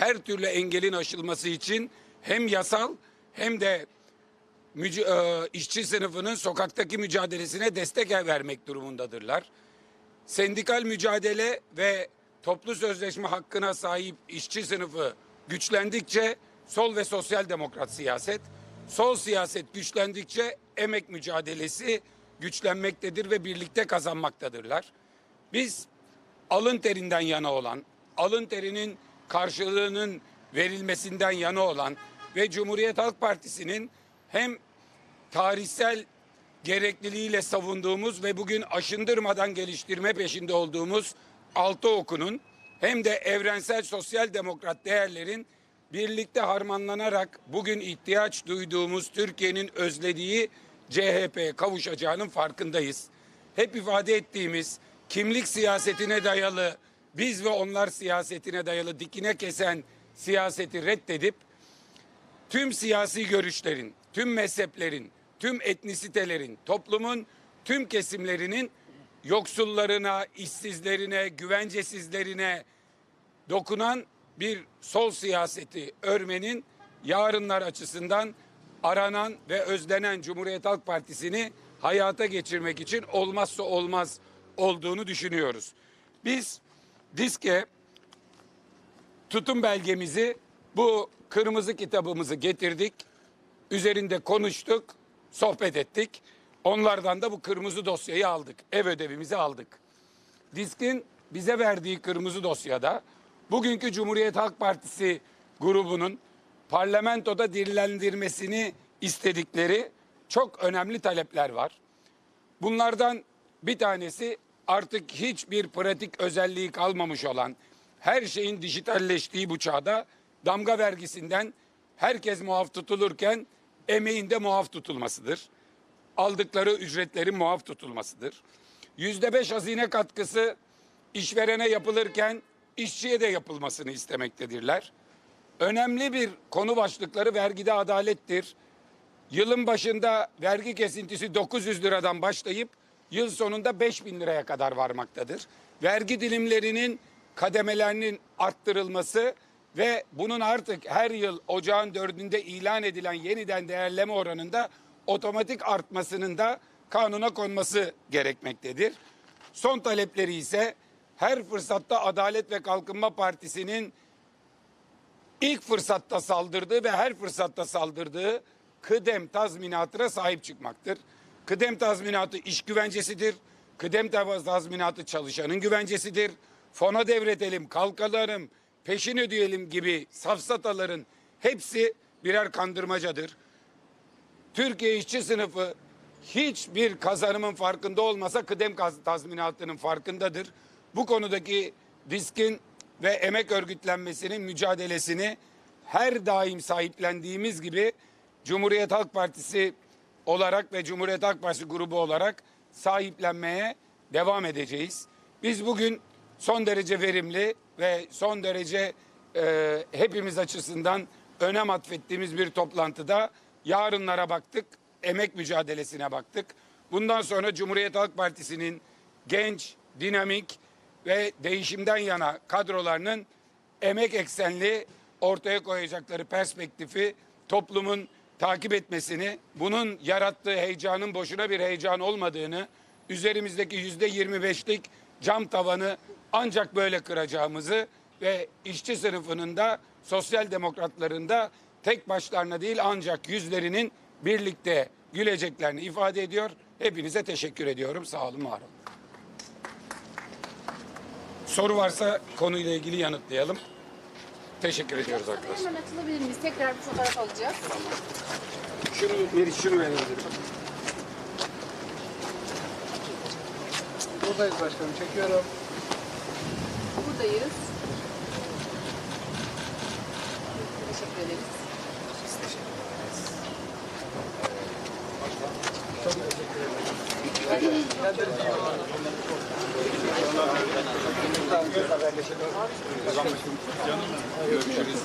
her türlü engelin aşılması için hem yasal hem de müc- e, işçi sınıfının sokaktaki mücadelesine destek vermek durumundadırlar. Sendikal mücadele ve toplu sözleşme hakkına sahip işçi sınıfı güçlendikçe sol ve sosyal demokrat siyaset, sol siyaset güçlendikçe emek mücadelesi güçlenmektedir ve birlikte kazanmaktadırlar. Biz alın terinden yana olan, alın terinin karşılığının verilmesinden yana olan ve Cumhuriyet Halk Partisi'nin hem tarihsel gerekliliğiyle savunduğumuz ve bugün aşındırmadan geliştirme peşinde olduğumuz altı okunun hem de evrensel sosyal demokrat değerlerin birlikte harmanlanarak bugün ihtiyaç duyduğumuz Türkiye'nin özlediği CHP'ye kavuşacağının farkındayız. Hep ifade ettiğimiz kimlik siyasetine dayalı biz ve onlar siyasetine dayalı dikine kesen siyaseti reddedip tüm siyasi görüşlerin, tüm mezheplerin, tüm etnisitelerin, toplumun tüm kesimlerinin yoksullarına, işsizlerine, güvencesizlerine dokunan bir sol siyaseti örmenin yarınlar açısından aranan ve özlenen Cumhuriyet Halk Partisi'ni hayata geçirmek için olmazsa olmaz olduğunu düşünüyoruz. Biz diske tutum belgemizi bu kırmızı kitabımızı getirdik. Üzerinde konuştuk, sohbet ettik. Onlardan da bu kırmızı dosyayı aldık. Ev ödevimizi aldık. Diskin bize verdiği kırmızı dosyada bugünkü Cumhuriyet Halk Partisi grubunun parlamentoda dirilendirmesini istedikleri çok önemli talepler var. Bunlardan bir tanesi artık hiçbir pratik özelliği kalmamış olan her şeyin dijitalleştiği bu çağda damga vergisinden herkes muaf tutulurken emeğin de muaf tutulmasıdır. Aldıkları ücretlerin muaf tutulmasıdır. Yüzde beş hazine katkısı işverene yapılırken işçiye de yapılmasını istemektedirler. Önemli bir konu başlıkları vergide adalettir. Yılın başında vergi kesintisi 900 liradan başlayıp yıl sonunda 5000 liraya kadar varmaktadır. Vergi dilimlerinin kademelerinin arttırılması ve bunun artık her yıl ocağın dördünde ilan edilen yeniden değerleme oranında otomatik artmasının da kanuna konması gerekmektedir. Son talepleri ise her fırsatta Adalet ve Kalkınma Partisi'nin ilk fırsatta saldırdığı ve her fırsatta saldırdığı kıdem tazminatına sahip çıkmaktır. Kıdem tazminatı iş güvencesidir. Kıdem tazminatı çalışanın güvencesidir. Fona devredelim, kalkalım, peşin ödeyelim gibi safsataların hepsi birer kandırmacadır. Türkiye işçi sınıfı hiçbir kazanımın farkında olmasa kıdem tazminatının farkındadır. Bu konudaki diskin ve emek örgütlenmesinin mücadelesini her daim sahiplendiğimiz gibi Cumhuriyet Halk Partisi olarak ve Cumhuriyet Halk Partisi grubu olarak sahiplenmeye devam edeceğiz. Biz bugün son derece verimli ve son derece e, hepimiz açısından önem atfettiğimiz bir toplantıda yarınlara baktık, emek mücadelesine baktık. Bundan sonra Cumhuriyet Halk Partisi'nin genç, dinamik ve değişimden yana kadrolarının emek eksenli ortaya koyacakları perspektifi toplumun takip etmesini, bunun yarattığı heyecanın boşuna bir heyecan olmadığını, üzerimizdeki yüzde 25'lik cam tavanı ancak böyle kıracağımızı ve işçi sınıfının da sosyal demokratların da tek başlarına değil ancak yüzlerinin birlikte güleceklerini ifade ediyor. Hepinize teşekkür ediyorum. Sağ olun, var olun. Soru varsa konuyla ilgili yanıtlayalım. Teşekkür ediyoruz arkadaşlar. Hemen atılabilir miyiz? Tekrar bir fotoğraf alacağız. Şunu, Meriç şunu verelim. Buradayız başkanım. Çekiyorum. Buradayız. Teşekkür ederiz. Görüşürüz.